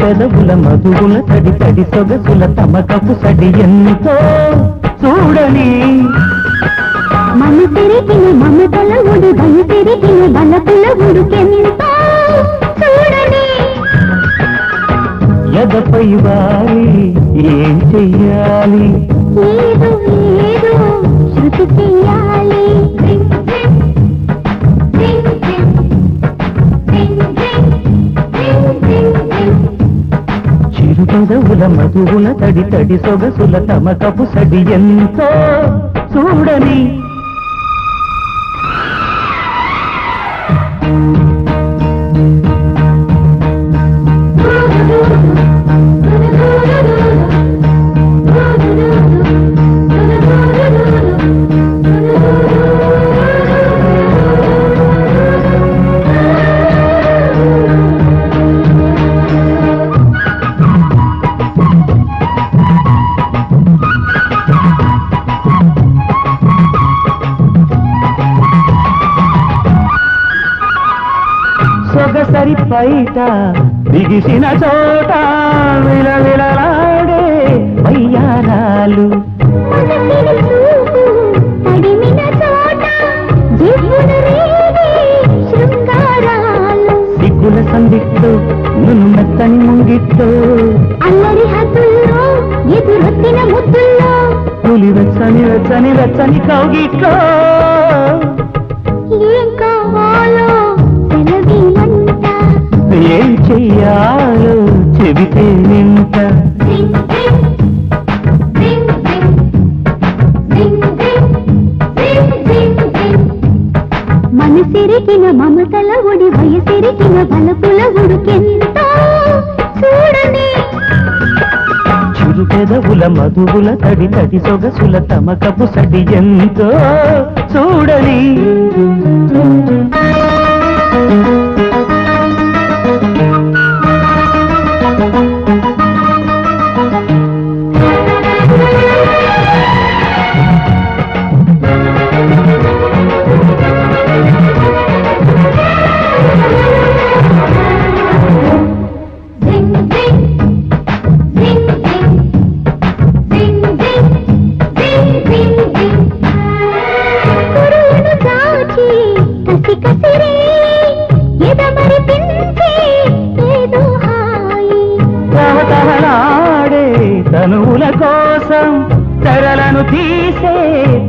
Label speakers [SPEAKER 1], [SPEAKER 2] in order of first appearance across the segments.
[SPEAKER 1] పెదవుల మధువుల తడి తడి సొగసుల తమ కపు సడి ఎన్నితో చూడని.
[SPEAKER 2] మన తిరిగిన మన తల ఉడు బలి తిరిగిన బలపుల ఉడుకెంతో చూడని
[SPEAKER 1] ఎదపైవా చెయ్యాలి
[SPEAKER 2] ఏదో ఏదో శృతి చెయ్యాలి
[SPEAKER 1] చిరు పెదవుల మధువుల తడి తడి సొగసుల తమకపు సడి ఎంతో చూడని సొగసరి పైట బిగిసిన చోట విలవిలలాడే వయ్యారాలు. సిగ్గుల సందిట్టు నును మెత్తని ముంగిట్టు
[SPEAKER 2] అల్లరి హద్దుల్లో ఎదురొత్తిన ముద్దుల్లో.
[SPEAKER 1] పులి వెచ్చని వెచ్చని వెచ్చని కౌగిట్లో. చెయ్యాలో చెబితే వింట
[SPEAKER 2] మనసిరిగిన మమతల ఒడి వయసిరిగిన బలపుల ఉడుకెంతో చూడని.
[SPEAKER 1] పెదవుల మధువుల తడి తడి సొగసుల తమకపు సడి ఎంతో చూడని. తనువుల కోసం తెరలను తీసే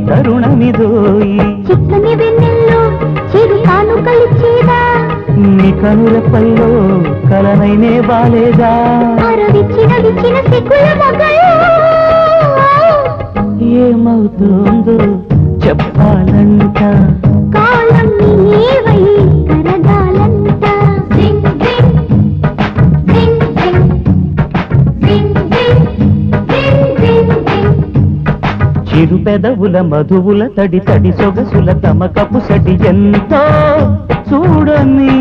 [SPEAKER 1] తరుణమిదోయి
[SPEAKER 2] చిక్కని వెన్నెల్లో చిరు కానుకలిచ్చేదా
[SPEAKER 1] నీ కనులపల్లో కలనైనే బాలేదా? ఏమవుతుందో చెప్పాలంట. చిరు పెదవుల మధువుల తడి తడి సొగసుల తమకపు సడి ఎంతో చూడని